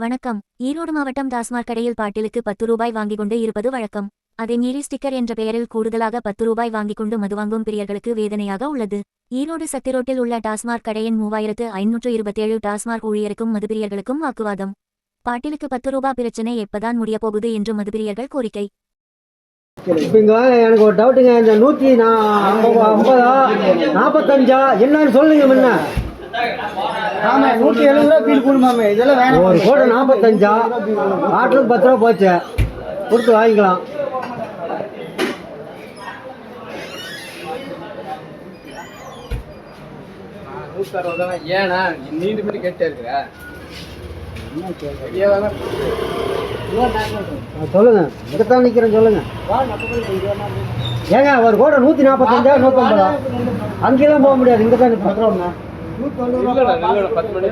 வணக்கம். ஈரோடு மாவட்டம் டாஸ்மாக் கடையில் பாட்டிலுக்கு பத்து ரூபாய் வாங்கிக் கொண்டு இருப்பது வழக்கம். அதை மீறி ஸ்டிக்கர் என்ற பெயரில் கூடுதலாக பத்து ரூபாய் வாங்கிக் கொண்டு மது வாங்கும் பிரியர்களுக்கு வேதனையாக உள்ளது. ஈரோடு சத்திரோட்டில் உள்ள டாஸ்மாக் கடையின் மூவாயிரத்து ஐநூற்று இருபத்தேழு டாஸ்மாக் ஊழியருக்கும் மதுபிரியர்களுக்கும் வாக்குவாதம். பாட்டிலுக்கு பத்து ரூபாய் பிரச்சனை எப்பதான் முடியப் போகுது என்று மதுபிரியர்கள் கோரிக்கை. எனக்கு ஒரு டவுட்டுங்க இந்த நூற்றி ஐம்பதா நாற்பத்தஞ்சா என்னன்னு சொல்லுங்க முன்ன. ஆமா நூற்றி எழுபது ரூபா ஃபீல் பண்ணுமாமே இதெல்லாம் வேணாம். ஒரு கோடை நாற்பத்தஞ்சா பாட்டிலுக்கு பத்து ரூபா போச்சு. கொடுத்து வாங்கிக்கலாம். நூற்றறுபது ஏன்னா நீண்டு பண்ணி கேட்டே இருக்கிற சொல்லுங்க. இங்கத்தான் நிற்கிறேன் சொல்லுங்க. ஏங்க ஒரு கோடை நூற்றி நாற்பத்தஞ்சா நூற்றம்பதா அங்கேயும் போக முடியாது இங்கே தான் நிற்போம் இல்லைடா இல்லைடா பத்து மணி